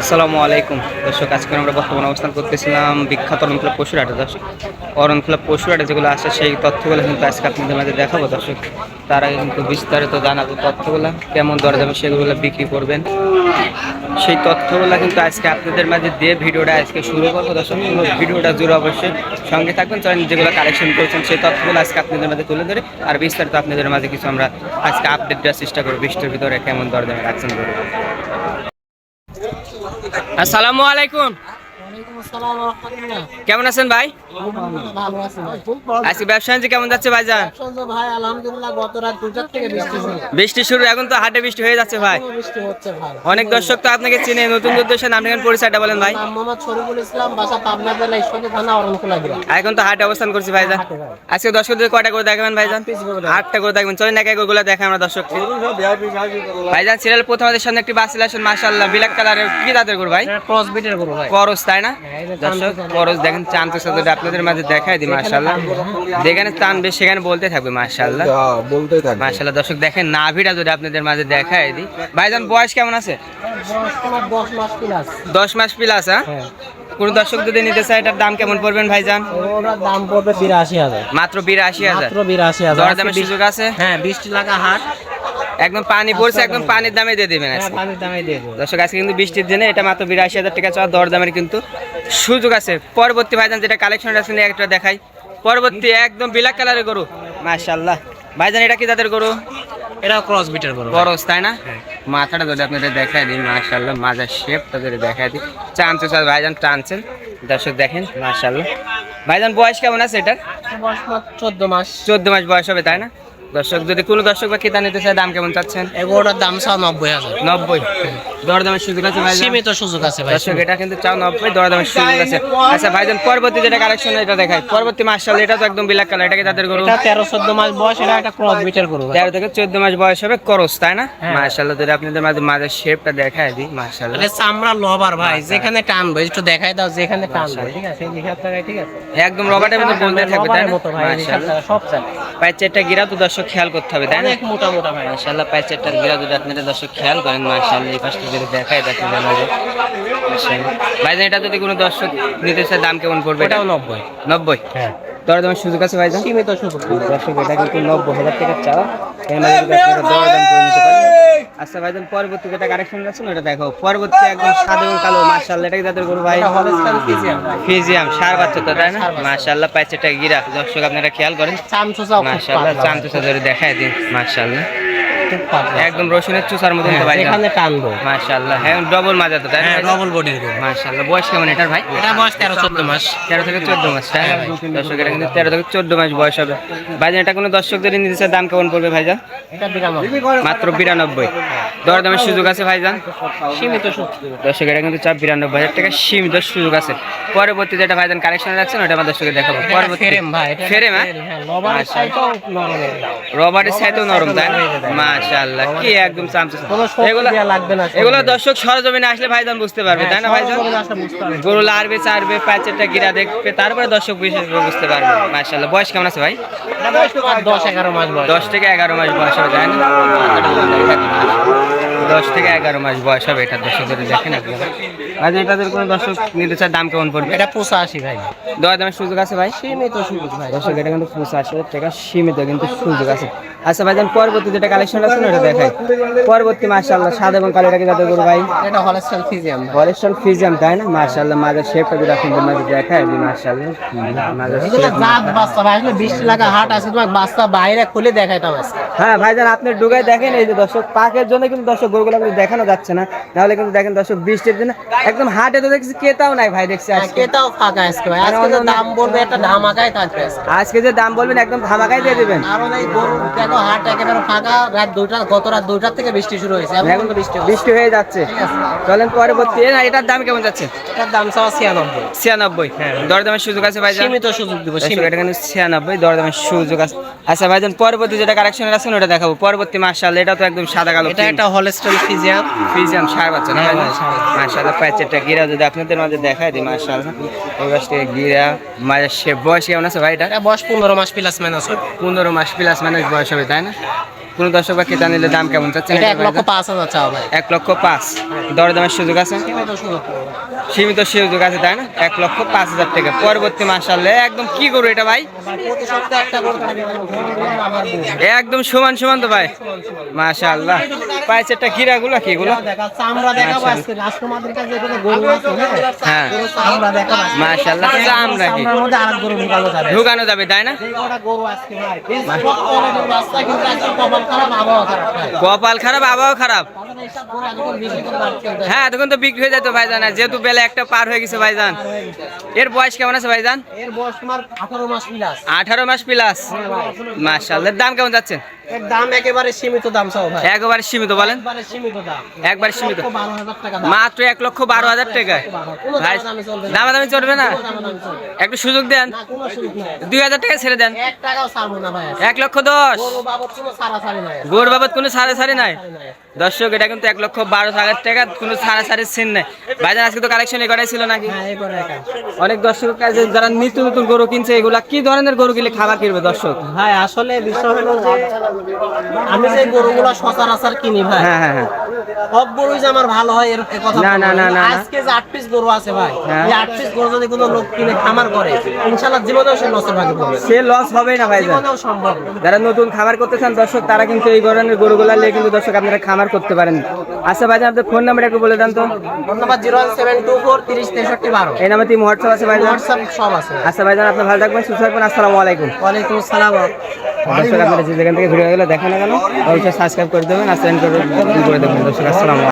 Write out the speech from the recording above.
আসসালামু আলাইকুম। দর্শক, আজকে আমরা বর্তমানে অবস্থান করতেছিলাম বিখ্যাত অরণখোলা পশুর হাটে দর্শক, অরণখোলা পশুর হাটে যেগুলো আছে, সেই তথ্যগুলো কিন্তু আজকে আপনাদের মাঝে দেখাবো। দর্শক, তার কিন্তু বিস্তারিত জানাব তথ্যগুলো, কেমন দরে যাবে সেগুলো বিক্রি করবেন। সেই তথ্যগুলো কিন্তু আজকে আপনাদের মাঝে দিয়ে ভিডিওটা আজকে শুরু করব। দর্শক ভিডিওটা জুড়ে অবশ্যই সঙ্গে থাকবেন। চলেন, যেগুলো কালেকশন করেছেন, সেই তথ্যগুলো আজকে আপনাদের মাঝে তুলে ধরে। আর বিস্তারিত আপনাদের মাঝে কিছু আমরা আজকে আপডেট দেওয়ার চেষ্টা করব। বৃষ্টির ভিতরে কেমন দর দামে রাখছেন করব। আসসালামু আলাইকুম ওয়ালাইকুম আসসালাম ওয়া রাহমাতুল্লাহ। কেমন আছেন ভাই? ভালো আছি ভাই। আজকে ব্যবসা বাণিজ্য কেমন যাচ্ছে ভাই আলহামদুলিল্লাহ গত রাত দুটার থেকে বৃষ্টি শুরু বৃষ্টি শুরু এখন তো হাটে বৃষ্টি হয়ে যাচ্ছে ভাই। এখনও বৃষ্টি হচ্ছে ভাই অনেক দর্শক তো আপনাকে চিনে নতুন উদ্দেশ্যে নাম ঠিকানা পরিচয়টা বলেন ভাই। মোহাম্মদ শরীফুল ইসলাম বাসা পাবনা জেলা ঈশ্বরী থানা অরণখোলা এখন তো হাটে অবস্থান করছি ভাই। আজকে দর্শকদের কয়টা করে দেখাবেন ভাইজান? piece করে আটটা করে দেখবেন। চলেন এক একগুলো দেখেন আমরা দর্শককে। ভাইজান সিরিয়াল প্রথম আমাদের সামনে একটি বাসিল আসেন মাশাআল্লাহ। ব্ল্যাক কালারের কি দাঁতের গরু ভাই? ক্রস বিটের গরু ভাই। করস তাই না? দর্শক করস দেখেন চামচা সাথে আপনাদের মাঝে দেখাই দিই মাশাআল্লাহ। যেখানে টানবে সেখানে বলতে থাকবে মাশাআল্লাহ। হ্যাঁ, বলতেই থাকবে। মাশাআল্লাহ দর্শক দেখেন নাভিটা যদি আপনাদের মাঝে দেখাই দিই। ভাইজান বয়স কেমন আছে? বয়স তোমার দশ মাস প্লাস দশ মাস প্লাস হ্যাঁ। কোন দর্শক যদি নিতে চায় এটার দাম কেমন পড়বেন ভাইজান? ওটার দাম পড়বে বিরাশি হাজার। মাত্র বিরাশি হাজার। মাত্র বিরাশি হাজার। দরদামের সুযোগ আছে? হ্যাঁ বৃষ্টি লাগা হাট একদম পানি পড়ছে একদম পানির দামে দিয়ে দেবেন হ্যাঁ পানির দামে দিয়ে দেবো। দর্শক আজকে কিন্তু বৃষ্টির দিনে এটা মাত্র বিরাশি হাজার টাকা চাওয়া দরদামের কিন্তু সুযোগ আছে। পরবর্তী ভাইজান যেটা কালেকশন আছে একটা দেখাই। পরবর্তী একদম ব্ল্যাক কালারের গরু। মাশাআল্লাহ। ভাইজান এটা কি তাদের গরু? এটাও ক্রস বিটের গরু। বরস তাই না? মাথাটা যদি আপনাদের দেখাই দিই মাশাআল্লাহ মাজার শেপটা যদি দেখাই দিই। চানছে স্যার ভাইজান টানছেন। দর্শক দেখেন মাশাআল্লাহ। ভাইজান বয়স কেমন আছে এটার? বয়স চোদ্দ মাস। চোদ্দ মাস বয়স হবে তাই না? দর্শক যদি কোনো দর্শক বা ক্রেতা নিতে চায় দাম কেমন চাচ্ছেন? এগুলোটার দাম চাও নব্বই হাজার। নব্বই। দরদামের সুযোগ আছে ভাইজান? সীমিত সুযোগ আছে ভাই দর্শক এটা কিন্তু চাও নব্বই দরদামের সুযোগ আছে। আচ্ছা ভাইজান পরবর্তী যেটা কালেকশন এটা দেখাই। পরবর্তী মাসাল এটা তো একদম বিলাক কালার এটাকে তাদের গরু? এটা তেরো চোদ্দ মাস বয়স এটা একটা ক্রস বিটের গরু তেরো থেকে চোদ্দ মাস বয়স হবে করস তাই না? হ্যাঁ। মার্শাল্লাহ যদি আপনাদের মাঝে মাঝে শেপটা দেখায় দিই মার্শাল্লাহ এটা চামড়া লবার ভাই যেখানে টানবো একটু দেখাই দাও যেখানে টানবো ঠিক আছে? ঠিক আছে? একদম রবার্টের মধ্যে বলতে থাকবে তাই না? মতো ভাই সব চালে। পায়ের চারটা গিরা তো দর্শক খেয়াল করতে হবে তাই না? মোটা মোটা ভাই। মাশাআল্লাহ পায়ের গিরা যদি আপনারা দর্শক খেয়াল করেন মাশাআল্লাহ এই পাশটা যদি দেখায় দেখেন আমাদের ভাই এটা যদি কোনো দর্শক নিতে চায় দাম কেমন পড়বে এটাও নব্বই। নব্বই? হ্যাঁ। দরদামের সুযোগ আছে ভাইজান? সীমিত সুযোগ। দর্শক এটা কিন্তু নব্বই হাজার টাকা চাওয়া। এর মধ্যে দরদাম করে নিতে পারেন আচ্ছা ভাইজান পরবর্তী যেটা কারেকশন আছে ওটা দেখো। পরবর্তী একদম সাধারণ কালো মার্শাল্লাহ এটাকে যাদের গরু ভাই? ফিজিয়াম। সার বাচ্চা তো তাই না। মার্শাল্লাহ পাইছে এটা গিরা দর্শক আপনারা খেয়াল করেন। চামচুচাও খুব মার্শাল্লাহ পাতলা। চামচু দেখায় দিন পাতলা একদম রসুনের চুষার মতন তো হ্যাঁ, ভাই টানবো। হ্যাঁ ডবল মাজা তো তাই হ্যাঁ ডবল বডির গরু। বয়স কেমন এটার ভাই? এটা বয়স তেরো চোদ্দ মাস। তেরো থেকে চোদ্দ মাস এটা কিন্তু তেরো থেকে চোদ্দ মাস বয়স হবে। ভাইজান এটা কোনো দর্শকদের নিতে চায় দাম কেমন পড়বে ভাইজান? এটা বিরাম মাত্র বিরানব্বই। দরদামের সুযোগ আছে ভাইজান? সীমিত সুযোগ দর্শক এটা কিন্তু চাপ হাজার টাকা সীমিত সুযোগ আছে। পরবর্তী যেটা ভাইজান কালেকশন রাখছেন ওটা আমার দর্শকে দেখাবো। এটা পরবর্তী ফেরেম ভাই ফেরেম হ্যাঁ? হ্যাঁ নরম রবারের সাইতেও নরম তাই না? মাশাআল্লাহ কি একদম চামচা এগুলো লাগবে না এগুলো দর্শক সরজমিনে আসলে ভাইজান বুঝতে পারবে তাই না ভাইজান গরু লাড়বে চারবে প্যাচেরটা গিরা দেখবে তারপরে দর্শক বিশেষ বুঝতে পারবে। মাশাআল্লাহ বয়স কেমন আছে ভাই? দশ এগারো মাস বয়স। দশ থেকে এগারো মাস বয়স হবে তাই না? দশ থেকে এগারো মাস বয়স হবে এটা দর্শকদের দেখেন আপনারা ভাই এটাদের কোনো দর্শক নিতে চায় দাম কেমন পড়বে? এটা পঁচাশি ভাই। দেওয়া দামের সুযোগ আছে ভাই? সীমিত সুযোগ ভাই। দর্শক এটা কিন্তু পঁচাশি হাজার টাকা সীমিত কিন্তু সুযোগ আছে। আচ্ছা ভাইজান পরবর্তী যেটা কালেকশন আছে না ওটা দেখাই। পরবর্তী মাশাআল্লাহ সাদা এবং কালো এটাকে যাতে করব ভাই। এটা হলস্টাইন ফিজিয়াম ভাই। কলেস্ট্রল ফিজিয়াম তাই না? মাশাআল্লাহ মাঝের শেপটা যদি আপনাদের মাঝে দেখায় দিই মাশাআল্লাহ মাঝের জাত বাচ্চা ভাই বৃষ্টি লাগা হাট আছে তোমার বাচ্চা বাইরে খুলে দেখাইতাম আজকে হ্যাঁ ভাইজান আপনি ডুগাই দেখেন এই যে দর্শক পাকের জন্য কিন্তু দর্শক গরুগুলো কিন্তু দেখানো যাচ্ছে না। নাহলে কিন্তু দেখেন দর্শক বৃষ্টির দিনে একদম হাটে তো দেখছি কেতাও নাই ভাই দেখছি হ্যাঁ, আজকে। কেতাও ফাঁকা আজকে ভাই। আজকে তো দাম বলবে একটা ধামাকাই থাকবে আজকে। যে দাম বলবেন একদম ধামাকাই দিয়ে দেবেন। কারণ এই গরু দেখো হাট একেবারে ফাঁকা। রাত দুইটা গত রাত দুইটার থেকে বৃষ্টি শুরু হয়েছে এখন কিন্তু বৃষ্টি বৃষ্টি হয়ে যাচ্ছে। চলেন পরবর্তী। না এটার দাম কেমন যাচ্ছে? এটার দাম চাওয়া ছিয়ানব্বই। ছিয়ানব্বই। দরদামের সুযোগ আছে ভাইজান। সীমিত সুযোগ দিব সীমিত। এটা কিন্তু ছিয়ানব্বই দরদামের সুযোগ আছে। আচ্ছা ভাইজান পরবর্তী যেটা কালেকশন আছে ওটা দেখাবো। পরবর্তী মার্শাল এটা তো একদম সাদা কালো এটা একটা হলস্টাইন ফিজিয়াম ফিজিয়াম সার বাচ্চা না হ্যাঁ, বাচ্চা। মার্শাল্লাহ প্যাচেরটা গিরা যদি আপনাদের মাঝে দেখায় দিই মার্শাল্লাহ পাশ থেকে গিরা মাঝে সে বয়স কেমন আছে ভাই এটা? এটা বয়স পনেরো মাস প্লাস মাইনাস পনেরো মাস প্লাস মানে বয়স হবে তাই না? কোনো দর্শক বা ক্রেতা নিলে দাম কেমন চাচ্ছেন? এক লক্ষ পাঁচ হাজার চাও ভাই। এক লক্ষ পাঁচ। দরদামের সুযোগ আছে? সীমিত সুযোগ। আছে তাই না? এক লক্ষ পাঁচ হাজার টাকা। পরবর্তী মাস মাসালে একদম কি করব এটা ভাই? প্রতি সপ্তাহে একটা করে আমার একদম সমান সমান তো ভাই। কি আজকে কাস্টমারদের কাছে যেগুলো গরু আছে হ্যাঁ। গরু চামড়া কি? ঢুকানো যাবে তাই না? কপাল খারাপ আবহাওয়া খারাপ। এতক্ষণ। হ্যাঁ তখন তো বিক্রি হয়ে যেত ভাইজান আর যেহেতু বেলা একটা পার হয়ে গেছে ভাইজান। এর বয়স কেমন আছে ভাইজান? এর বয়স তোমার আঠারো মাস প্লাস আঠারো মাস প্লাস মাসাল দাম কেমন যাচ্ছে? এর দাম একেবারে সীমিত দাম চাও ভাই। একবারে সীমিত বলেন। একবারে সীমিত দাম। একবার সীমিত। লক্ষ বারো হাজার টাকা দাম। মাত্র এক লক্ষ বারো হাজার টাকায়। ভাই দামাদামি চলবে চলবে না? কোনো দামাদামি চলবে না। একটু সুযোগ দেন। না কোনো সুযোগ নাই। দুই হাজার টাকা ছেড়ে দেন। এক টাকাও ছাড়বো না ভাই। এক লক্ষ দশ। বাবদ কোনো গোর বাবদ কোনো সাড়ে সাড়ে নাই। দর্শক এটা কিন্তু এক লক্ষ বারো হাজার টাকা কোনো সাড়ে সাড়ে সিন নাই। ভাইজান আজকে তো কালেকশন ছিল নাকি? হ্যাঁ অনেক দর্শক কাছে যারা নিত্য নতুন গরু কিনছে এগুলা কি ধরনের গরু কিনলে খাবার কিনবে দর্শক? ভাই আসলে বিষয় হলো যে আমি যে গরুগুলো সচরাচর কিনি ভাই হ্যাঁ হ্যাঁ হ্যাঁ। সব গরুই যে আমার ভালো হয় এর কথা না, না, না। আজকে যে আট পিস গরু আছে ভাই হ্যাঁ। এই আট পিস গরু যদি কোনো লোক কিনে খামার করে ইনশাল্লাহ জীবনেও সে লসের ভাগে পড়বে। সে লস হবেই না ভাইজান জীবনেও সম্ভব যারা নতুন খামার করতে চান দর্শক তারা কিন্তু এই ধরনের গরুগুলা নিয়ে কিন্তু দর্শক আপনারা খামার করতে পারেন। আচ্ছা ভাই আপনার ফোন নাম্বার একটু বলে দেন তো। ধন্যবাদ zero one seven two four তিরিশ তেষট্টি বারো। এই নামে তিন হোয়াটসঅ্যাপ আছে ভাইজান হোয়াটসঅ্যাপ সব আছে। আচ্ছা ভাই আপনি ভালো থাকবেন সুস্থ থাকবেন আসসালামু আলাইকুম। ওয়ালাইকুম আসসালাম। দর্শক, আপনারা যেখান থেকে ভিডিও গেলে দেখেন না কেন, অবশ্যই সাবস্ক্রাইব করে দেবেন আর সেন্ড করে দেবেন। দর্শক, আসসালামু